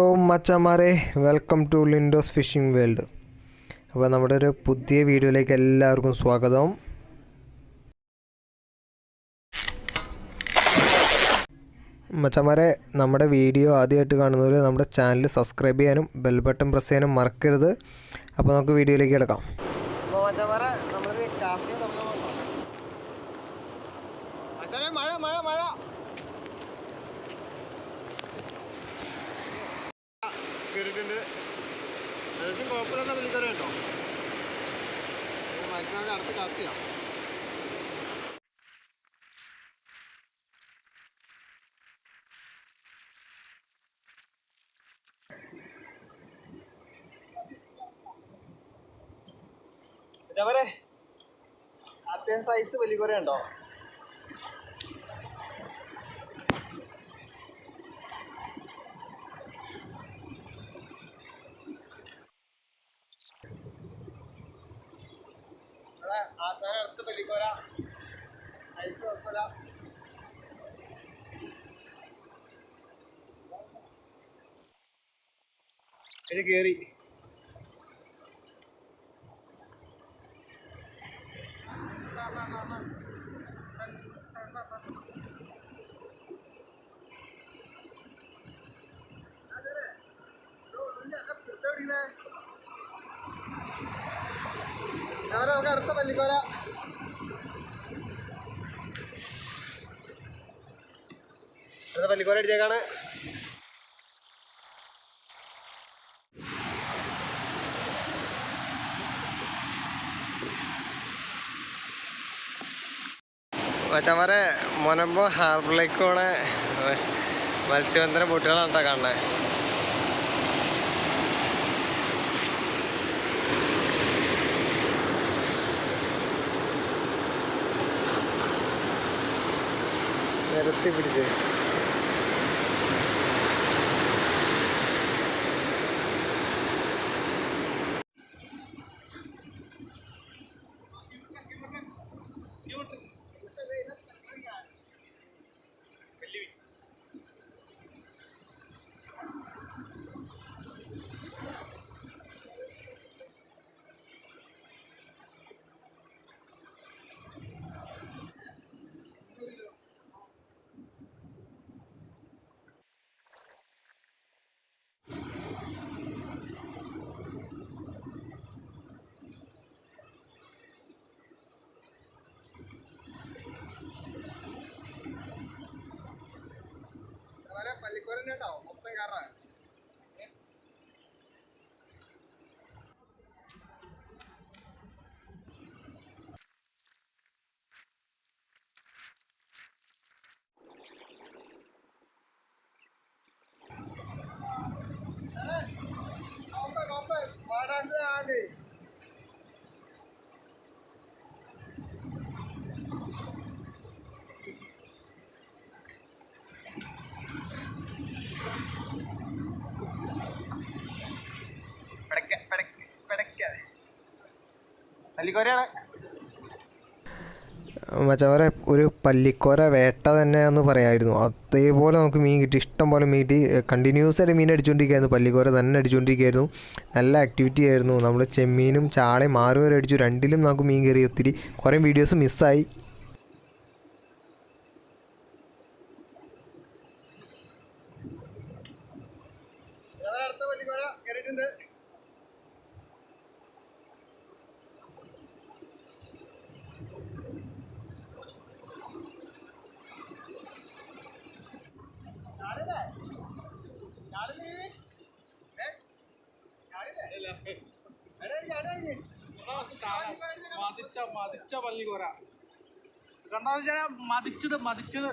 Hello മച്ചമാരെ welcome to Lindo's fishing world അപ്പോൾ നമ്മുടെ ഒരു പുതിയ വീഡിയോയിലേക്ക് എല്ലാവർക്കും സ്വാഗതം. മച്ചമാരെ നമ്മുടെ വീഡിയോ ആദ്യമായിട്ട് കാണുന്നവർ നമ്മുടെ ചാനൽ സബ്സ്ക്രൈബ് ചെയ്യാനും ബെൽ ബട്ടൺ പ്രസ് ചെയ്യാനും മറക്കരുത്. അപ്പോൾ നമുക്ക് വീഡിയോയിലേക്ക് കിടക്കാം. മഴ മഴ മഴ കയറിയിട്ടുണ്ട് കുഴപ്പമില്ലാത്ത വിളിക്കറി കേട്ടോ. മറ്റന്നാൾ അടുത്ത് കാസ്റ്റ് അവരെ അത്യാവശ്യം സൈസ് വലിയ കുറേ ഉണ്ടോ ഇത് നമുക്ക് അടുത്ത പല്ലിക്കോര അടുത്ത പല്ലിക്കോര അടിച്ചേക്കാണ് മച്ചമാരെ മുനമ്പോ പോണ മത്സ്യബന്ധന ബോട്ടുകളാണ് കേട്ടോ കാണുന്നത് നിരത്തി പിടിച്ച്. പല്ലിക്കോരൻ കേട്ടോ മൊത്തം കയറാൻ ആണ്ട് പല്ലിക്കോരയാണ് മച്ചവരെ ഒരു പല്ലിക്കോര വേട്ട തന്നെ എന്ന് പറയായിരുന്നു. അതേപോലെ നമുക്ക് മീൻ കിട്ടി. ഇഷ്ടം പോലെ മീൻ കിട്ടി. കണ്ടിന്യൂസ് ആയിട്ട് മീൻ അടിച്ചുകൊണ്ടിരിക്കുകയായിരുന്നു പല്ലിക്കോര തന്നെ അടിച്ചുകൊണ്ടിരിക്കുകയായിരുന്നു നല്ല ആക്ടിവിറ്റി ആയിരുന്നു. നമ്മൾ ചെമ്മീനും ചാളയും മാറി വരെ അടിച്ചു. രണ്ടിലും നമുക്ക് മീൻ കയറി ഒത്തിരി. കുറേ വീഡിയോസ് മിസ്സായി അടുത്ത പല്ലിക്കോര കയറിയിട്ടുണ്ട്. മതിച്ച മതിച്ച പള്ളിക്കോര കണ്ടാന്ന് വെച്ചാൽ മതിച്ചത് മതിച്ചത്.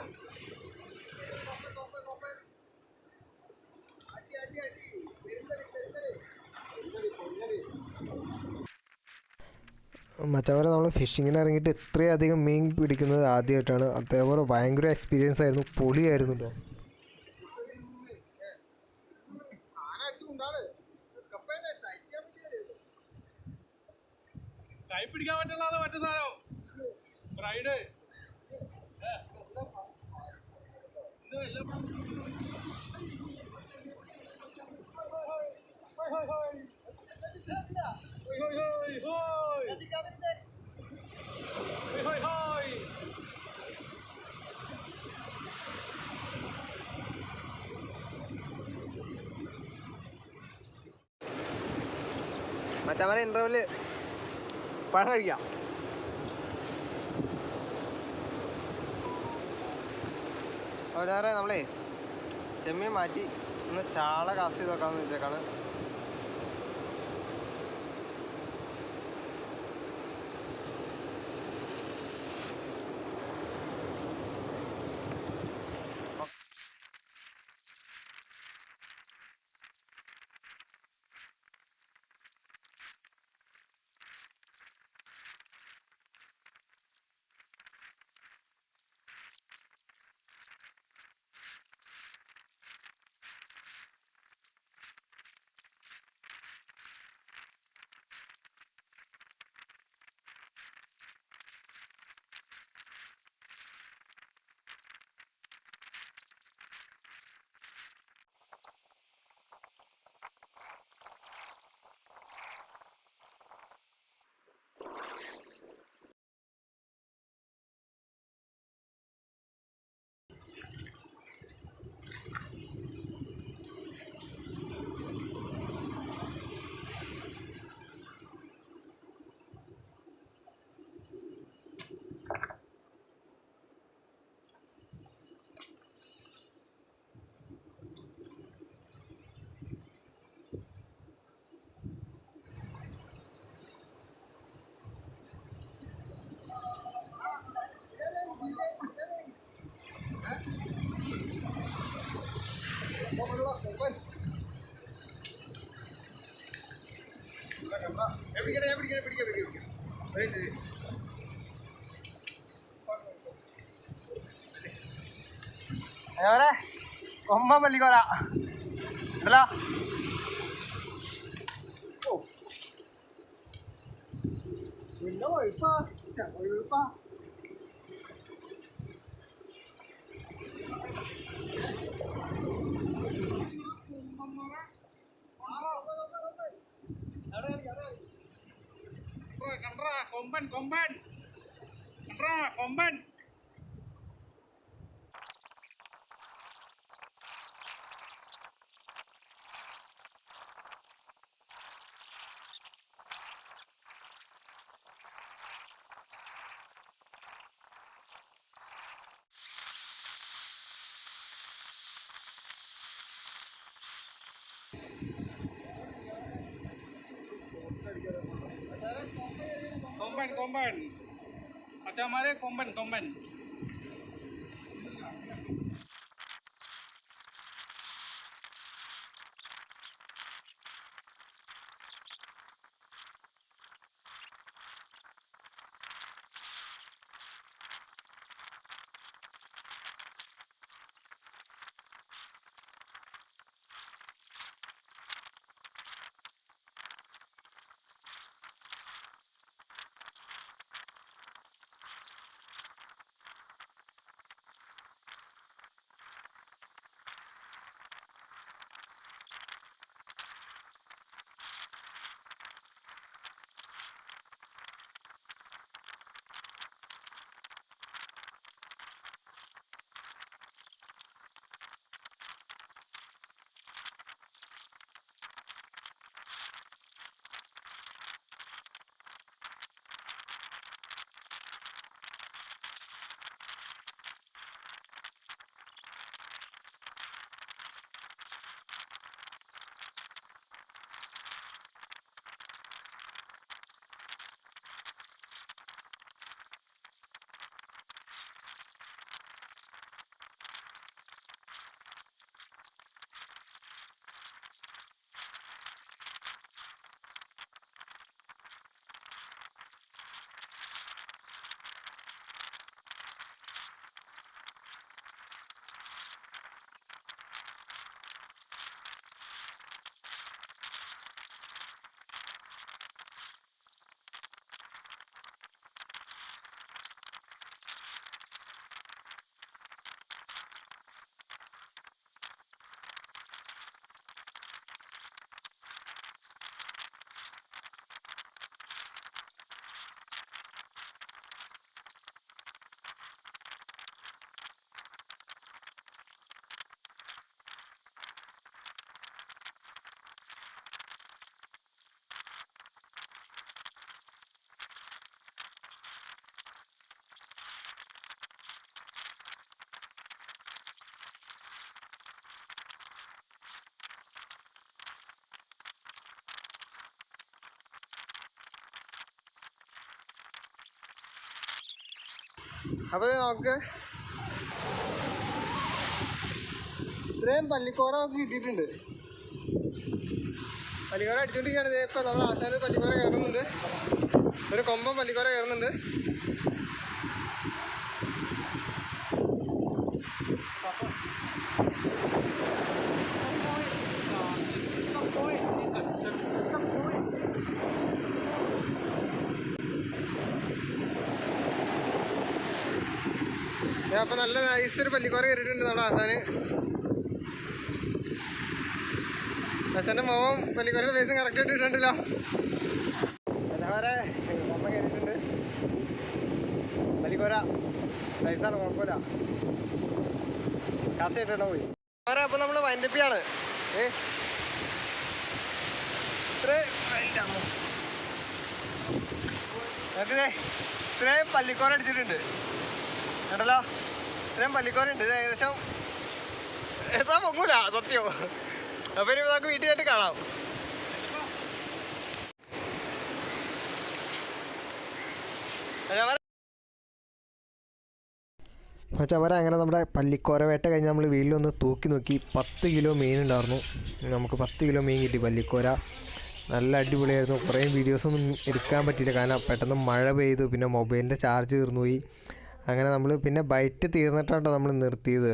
മറ്റവരെ നമ്മൾ ഫിഷിങ്ങിന് ഇറങ്ങിയിട്ട് ഇത്രയധികം മീൻ പിടിക്കുന്നത് ആദ്യമായിട്ടാണ്. അതേപോലെ ഭയങ്കര എക്സ്പീരിയൻസ് ആയിരുന്നു. പൊളിയായിരുന്നു കേട്ടോ കൈ പിടിക്കാൻ പറ്റുള്ളതാണ് മറ്റു സാധനം? ഫ്രൈഡ് മറ്റേ ഇന്റർവ്യൂൽ പഴം കഴിക്കാം അവരാറെ നമ്മളേ ചെമ്മീൻ മാറ്റി ഒന്ന് ചാള കാസ്റ്റ് ചെയ്ത് നോക്കാമെന്ന് വെച്ചേക്കാണ് അവരെ കൊമ്പ പല്ലിക്കോല. ഉണ്ടല്ലോ പിന്നെ ഒഴുപ്പാ ഒഴുപ്പാ komban. Tara, komban. কম্বাইন কম্বাইন আচ্ছা আমার কম্বাইন কম্বাইন അപ്പോൾ നമുക്ക് ഇത്രയും പല്ലിക്കോറ നമുക്ക് കിട്ടിയിട്ടുണ്ട്. പല്ലിക്കോറ അടിച്ചുകൊണ്ടിരിക്കുകയാണ് ഇപ്പം നമ്മൾ ആശാന പല്ലിക്കോറ കയറുന്നുണ്ട്. ഒരു കൊമ്പം പല്ലിക്കോറ കയറുന്നുണ്ട്. അപ്പം നല്ല നൈസ് ഒരു പല്ലിക്കോറ കയറിയിട്ടുണ്ട് നമ്മുടെ ആസാന് അച്ഛന്റെ മോവും പല്ലിക്കോറയുടെ ഫേസും കറക്റ്റ് ആയിട്ട് ഇട്ടിട്ടുണ്ടല്ലോ. എല്ലാവരെ അമ്മ കയറിയിട്ടുണ്ട്. പല്ലിക്കോര നൈസാണ് കുഴപ്പമില്ല. കാശ് ആയിട്ടോ പോയി? അവരെ അപ്പം നമ്മൾ വൈൻഡപ്പിയാണ് ഏ? നമുക്കിതേ ഇത്രയും പല്ലിക്കോര അടിച്ചിട്ടുണ്ട്. കേട്ടല്ലോ ഇത്രയും പല്ലിക്കോരുണ്ട് ഇത് ഏകദേശം എടുത്താൽ പൊങ്ങൂല സത്യം. അപ്പം ഇനി നമുക്ക് വീട്ടിൽ ആയിട്ട് കാണാം. മച്ചവരെ അങ്ങനെ നമ്മുടെ പല്ലിക്കോര വേട്ട കഴിഞ്ഞ് നമ്മൾ വീട്ടിലൊന്ന് തൂക്കി നോക്കി. പത്ത് കിലോ മീൻ ഉണ്ടായിരുന്നു. നമുക്ക് പത്ത് കിലോ മീൻ കിട്ടി പല്ലിക്കോര നല്ല അടിപൊളിയായിരുന്നു. കുറേ വീഡിയോസൊന്നും എടുക്കാൻ പറ്റിയില്ല. കാരണം പെട്ടെന്ന് മഴ പെയ്തു. പിന്നെ മൊബൈലിന്റെ ചാർജ് തീർന്നു പോയി അങ്ങനെ നമ്മൾ പിന്നെ ബൈറ്റ് തീർന്നിട്ടാണ് നമ്മൾ നിർത്തിയത്.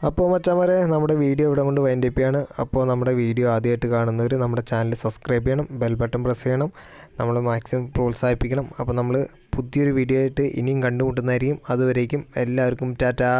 അപ്പോൾ മച്ചാമാരെ നമ്മുടെ വീഡിയോ ഇവിടെ കൊണ്ട് വൈൻഡപ്പ് ചെയ്യാണ്. അപ്പോൾ നമ്മുടെ വീഡിയോ ആദ്യമായിട്ട് കാണുന്നവർ നമ്മുടെ ചാനൽ സബ്സ്ക്രൈബ് ചെയ്യണം ബെൽ ബട്ടൺ പ്രസ് ചെയ്യണം നമ്മൾ മാക്സിമം പ്രോത്സാഹിപ്പിക്കണം. അപ്പോൾ നമ്മൾ പുതിയൊരു വീഡിയോ ആയിട്ട് ഇനിയും കണ്ടുമുട്ടുന്നതായിരിക്കും. അതുവരേക്കും എല്ലാവർക്കും ടാറ്റാ!